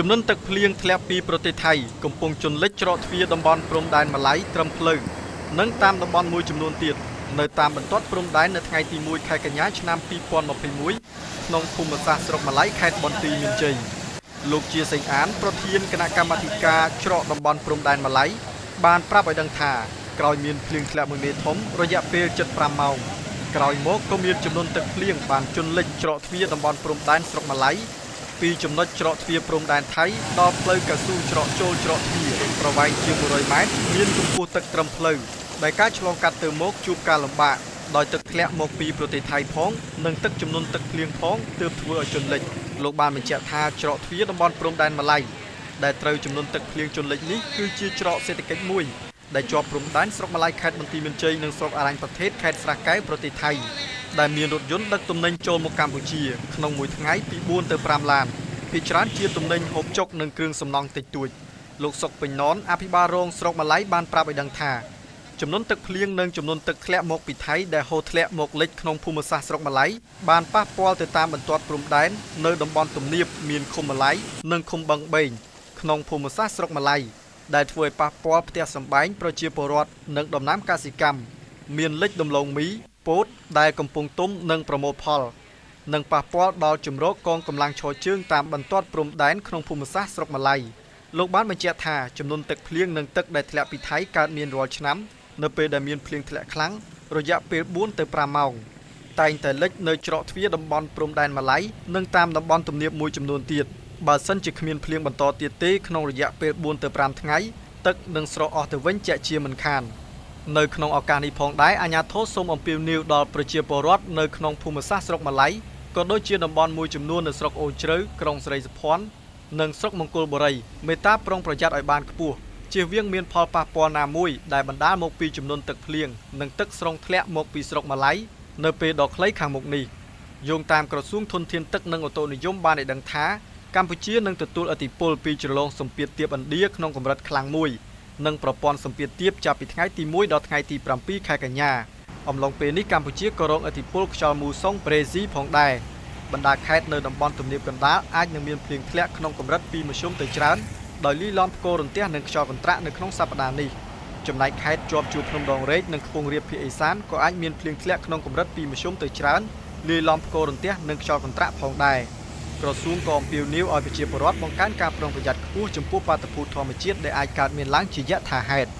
ចំនួនទឹកភ្លៀងធ្លាក់ពីប្រទេសថៃកំពុងជន់លិចច្រកទ្វារតំបន់ព្រំដែនម៉ាឡៃត្រឹមភ្លៅនិងតាមតំបន់មួយចំនួនទៀតនៅតាមបន្ទាត់ព្រំដែននៅថ្ងៃទី1ខែកញ្ញាឆ្នាំ2021ក្នុងភូមិសាស្ត្រស្រុកម៉ាឡៃខេត្តបន្ទាយមានជ័យលោកជាសេងអាន ប្រធានគណៈកម្មាធិការច្រកតំបន់ព្រំដែនម៉ាឡៃបានប្រាប់ឲ្យដឹងថាក្រោយមានភ្លៀងធ្លាក់មួយមេធំរយៈពេល75ម៉ោងក្រោយមកក៏មានចំនួនទឹកភ្លៀងបានជន់លិចច្រកទ្វារតំបន់ព្រំដែនស្រុកម៉ាឡៃ ពីចំណុចច្រកទ្វារព្រំដែនថៃដល់ផ្លូវកៅស៊ូច្រកចូលច្រកទ្វារប្រវែងជាង100ម៉ែត្រមានកម្ពស់ទឹកត្រឹមផ្លូវដែលការឆ្លងកាត់ទៅមកជួបការលំបាកដោយទឹកធ្លាក់មកពីប្រទេសថៃផងនិងទឹកចំនួនទឹកភ្លៀងផងទើបធ្វើឲ្យជន់លិចលោកបានបញ្ជាក់ថាច្រកទ្វារតំបន់ព្រំដែនម៉ាឡៃដែលត្រូវចំនួនទឹកភ្លៀងជន់លិចនេះគឺជាច្រកសេដ្ឋកិច្ចមួយដែលជាប់ព្រំដែនស្រុកម៉ាឡៃខេត្តបន្ទាយមានជ័យនិងស្រុកអរញ្ញប្រទេសខេត្តស្រះកែវប្រទេសថៃ ដែលមានរថយន្តដឹកទំនិញចូលមកកម្ពុជា ក្នុងមួយថ្ងៃពី4ទៅ5ឡានភាគច្រើនជាទំនិញហូបចុកនិងគ្រឿងសំណង់តិចតួចលោកសុកពេញណនអភិបាលរងស្រុកម៉ាឡៃបានប្រាប់ឲ្យដឹងថាចំនួនទឹកភ្លៀងនិងចំនួនទឹកធ្លាក់មកពីថៃដែលហូរធ្លាក់មកលិចក្នុងភូមិសាស្ត្រស្រុកម៉ាឡៃបានប៉ះពាល់ទៅតាមបន្ទាត់ព្រំដែននៅតំបន់ទំនាបមានឃុំម៉ាឡៃនិងឃុំបឹងបេងក្នុងភូមិសាស្ត្រស្រុកម៉ាឡៃដែលធ្វើឲ្យប៉ះពាល់ផ្ទះសម្បែងប្រជាពលរដ្ឋនិងដំណាំកសិកម្មមានលិចដំឡូងមី ពោតដែលកំពុងទុំនិងប្រមូលផលនិងប៉ះពាល់ដល់ជំរកកងកម្លាំងឈរជើងតាមបន្ទាត់ព្រំដែនក្នុងភូមិសាស្ត្រស្រុកម៉ាឡៃលោកបានបញ្ជាក់ថាចំនួនទឹកភ្លៀងនិងទឹកដែលធ្លាក់ពីថៃកើតមានរាល់ឆ្នាំនៅពេលដែលមានភ្លៀងធ្លាក់ខ្លាំងរយៈពេល4ទៅ5ម៉ោងតែងតែលិចនៅច្រកទ្វារតំបន់ព្រំដែនម៉ាឡៃនិងតាមតំបន់ទំនាបមួយចំនួនទៀតបើសិនជាគ្មានភ្លៀងបន្តទៀតទេក្នុងរយៈពេល4ទៅ5ថ្ងៃទឹកនឹងស្រកអស់ទៅវិញជាក់ជាមិនខាន នៅក្នុងឱកាសនេះផងដែរអាជ្ញាធរសូមអំពាវនាវដល់ប្រជាពលរដ្ឋនៅក្នុងភូមិសាស្ត្រស្រុកម៉ាឡៃក៏ដូចជាតំបន់មួយចំនួននៅស្រុកអូជ្រៅក្រុងស្រីសុភ័ណ្ឌនិងស្រុកមង្គលបុរីមេត្តាប្រុងប្រយ័ត្នឲ្យបានខ្ពស់ជៀសវាងមានផលប៉ះពាល់ណាមួយដែលបណ្ដាលមកពីចំនួនទឹកភ្លៀងនិងទឹកស្រង់ធ្លាក់មកពីស្រុកម៉ាឡៃនៅពេលដ៏ខ្លីខាងមុខនេះយោងតាមក្រសួងធនធានទឹកនិងអូតូនិយមបានឲ្យដឹងថាកម្ពុជានឹងទទួលឥទ្ធិពលពីជ្រលងសម្ពាធទាបឥណ្ឌាក្នុងកម្រិតខ្លាំងមួយ និងប្រព័ន្ធសម្ពាធទាបចាប់ពីថ្ងៃទី1ដល់ថ្ងៃទី7ខែកញ្ញាអំឡុងពេលនេះកម្ពុជាក៏រងឥទ្ធិពលខ្យល់មូសុងប្រេស៊ីផងដែរបណ្ដាខេត្តនៅតំបន់ទំនាបកណ្ដាលអាចនឹងមានភ្លៀងធ្លាក់ក្នុងកម្រិតពីមធ្យមទៅច្រើនដោយលីឡំផ្គររន្ទះនិងខ្យល់កន្ត្រាក់នៅក្នុងសប្តាហ៍នេះចំណែកខេត្តជាប់ជួរភ្នំដងរែកនិងខ្ពង់រាបភាគឦសានក៏អាចមានភ្លៀងធ្លាក់ក្នុងកម្រិតពីមធ្យមទៅច្រើនលាយឡំផ្គររន្ទះនិងខ្យល់កន្ត្រាក់ផងដែរ ក្រសួងក៏អំពាវនាវឲ្យប្រជាពលរដ្ឋបង្កើនការប្រុងប្រយ័ត្នខ្ពស់ចំពោះបាតុភូតធម្មជាតិដែលអាចកើតមានឡើងជាយថាហេតុ។